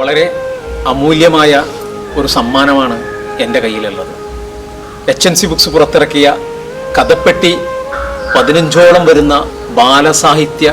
വളരെ അമൂല്യമായ ഒരു സമ്മാനമാണ് എന്റെ കയ്യിലുള്ളത്. എച്ച് എൻ സി ബുക്സ് പുറത്തിറക്കിയ കഥപ്പെട്ടി പതിനഞ്ചോളം വരുന്ന ബാലസാഹിത്യ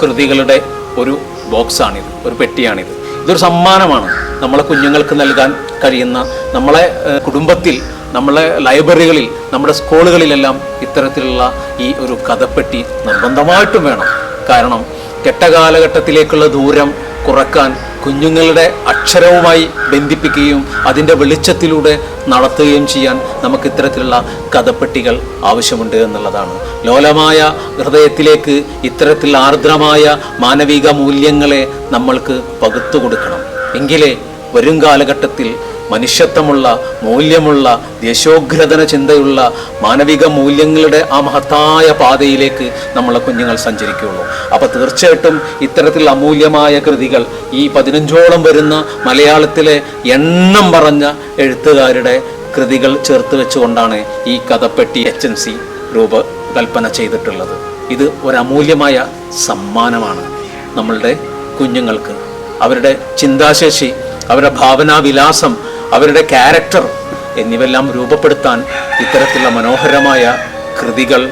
കൃതികളുടെ ഒരു ബോക്സാണിത് ഒരു പെട്ടിയാണിത്. ഇതൊരു സമ്മാനമാണ് നമ്മളെ കുഞ്ഞുങ്ങൾക്ക് നൽകാൻ കഴിയുന്ന നമ്മളെ കുടുംബത്തിൽ നമ്മളെ ലൈബ്രറികളിൽ നമ്മുടെ സ്കൂളുകളിലെല്ലാം ഇത്തരത്തിലുള്ള ഈ ഒരു കഥപ്പെട്ടി നിർബന്ധമായിട്ടും വേണം. കാരണം കെട്ട കാലഘട്ടത്തിലേക്കുള്ള ദൂരം കുറയ്ക്കാൻ കുഞ്ഞുങ്ങളുടെ അക്ഷരവുമായി ബന്ധിപ്പിക്കുകയും അതിന്റെ വെളിച്ചത്തിലൂടെ നടത്തുകയും ചെയ്യാൻ നമുക്ക് ഇത്തരത്തിലുള്ള കഥപ്പെട്ടികൾ ആവശ്യമുണ്ട് എന്നുള്ളതാണ്. ലോലമായ ഹൃദയത്തിലേക്ക് ഇത്തരത്തിൽ ആർദ്രമായ മാനവിക മൂല്യങ്ങളെ നമ്മൾക്ക് പകുത്തു കൊടുക്കണം. എങ്കിലേ വരും കാലഘട്ടത്തിൽ മനുഷ്യത്വമുള്ള മൂല്യമുള്ള ദേശോഗ്രഥന ചിന്തയുള്ള മാനവിക മൂല്യങ്ങളുടെ ആ മഹത്തായ പാതയിലേക്ക് നമ്മളെ കുഞ്ഞുങ്ങൾ സഞ്ചരിക്കുകയുള്ളൂ അപ്പോൾ തീർച്ചയായിട്ടും ഇത്തരത്തിൽ അമൂല്യമായ കൃതികൾ ഈ പതിനഞ്ചോളം വരുന്ന മലയാളത്തിലെ എണ്ണം പറഞ്ഞ എഴുത്തുകാരുടെ കൃതികൾ ചേർത്ത് വെച്ചുകൊണ്ടാണ് ഈ കഥപ്പെട്ടി എച്ച് എൻ സി രൂപകൽപ്പന ചെയ്തിട്ടുള്ളത്. ഇത് ഒരു അമൂല്യമായ സമ്മാനമാണ് നമ്മളുടെ കുഞ്ഞുങ്ങൾക്ക്. അവരുടെ ചിന്താശേഷി അവരുടെ ഭാവനാവിലാസം അവരുടെ ക്യാരക്ടർ എന്നിവെല്ലാം രൂപപ്പെടുത്താൻ ഇത്തരത്തിലുള്ള മനോഹരമായ കൃതികൾ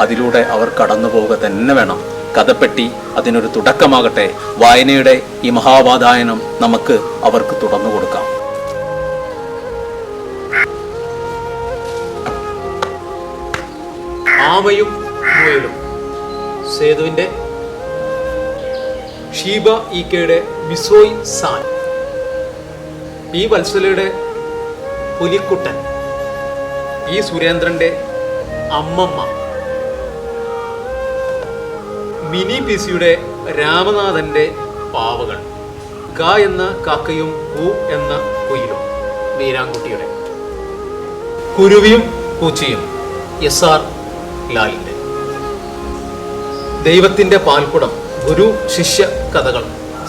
അതിലൂടെ അവർ കടന്നു പോവുക തന്നെ വേണം. കഥപ്പെട്ടി അതിനൊരു തുടക്കമാകട്ടെ. വായനയുടെ ഈ മഹാവാതായനം നമുക്ക് അവർക്ക് തുറന്നു കൊടുക്കാം. ആമയും മുയലും സേതുവിന്റെ ഷീബ ഇ കെയുടെ മിസോയ് സാൻ. പി വത്സലയുടെ പുലിക്കുട്ടൻ ഈ സുരേന്ദ്രന്റെ അമ്മമ്മ മിനി പി സിയുടെ രാമനാഥന്റെ പാവകൾ ക എന്ന കാക്കയും പൂ എന്ന കുയിലും വീരാൻകുട്ടിയുടെ കുരുവിയും പൂച്ചയും എസ് ആർ ലാലിന്റെ. ദൈവത്തിന്റെ പാൽക്കുടം ഗുരു ശിഷ്യ കഥകൾ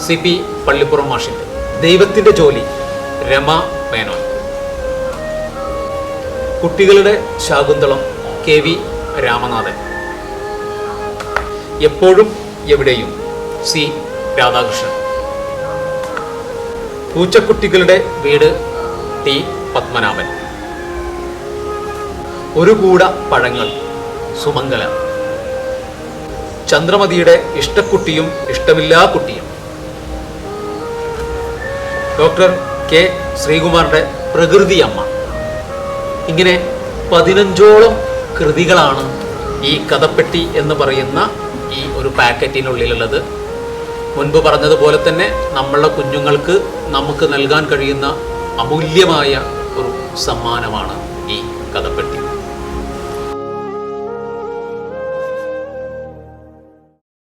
സി പി പള്ളിപ്പുറം മാഷിന്റെ. ദൈവത്തിന്റെ ജോലി രമ മേനോൻ. കുട്ടികളുടെ ശാകുന്തളം കെ വി രാമനാഥൻ. എപ്പോഴും എവിടെയും സി രാധാകൃഷ്ണൻ. പൂച്ചക്കുട്ടികളുടെ വീട് ടി പത്മനാഭൻ. ഒരു കൂട പഴങ്ങൾ സുമംഗല. ചന്ദ്രമതിയുടെ ഇഷ്ടക്കുട്ടിയും ഇഷ്ടമില്ലാ കുട്ടിയും. ഡോക്ടർ കെ ശ്രീകുമാറിന്റെ പ്രകൃതി അമ്മ ഇങ്ങനെ പതിനഞ്ചോളം കൃതികളാണ് ഈ കഥപ്പെട്ടി എന്ന് പറയുന്ന ഈ ഒരു പാക്കറ്റിനുള്ളിലുള്ളത്. മുൻപ് പറഞ്ഞതുപോലെ തന്നെ നമ്മളുടെ കുഞ്ഞുങ്ങൾക്ക് നമുക്ക് നൽകാൻ കഴിയുന്ന അമൂല്യമായ ഒരു സമ്മാനമാണ് ഈ കഥപ്പെട്ടി.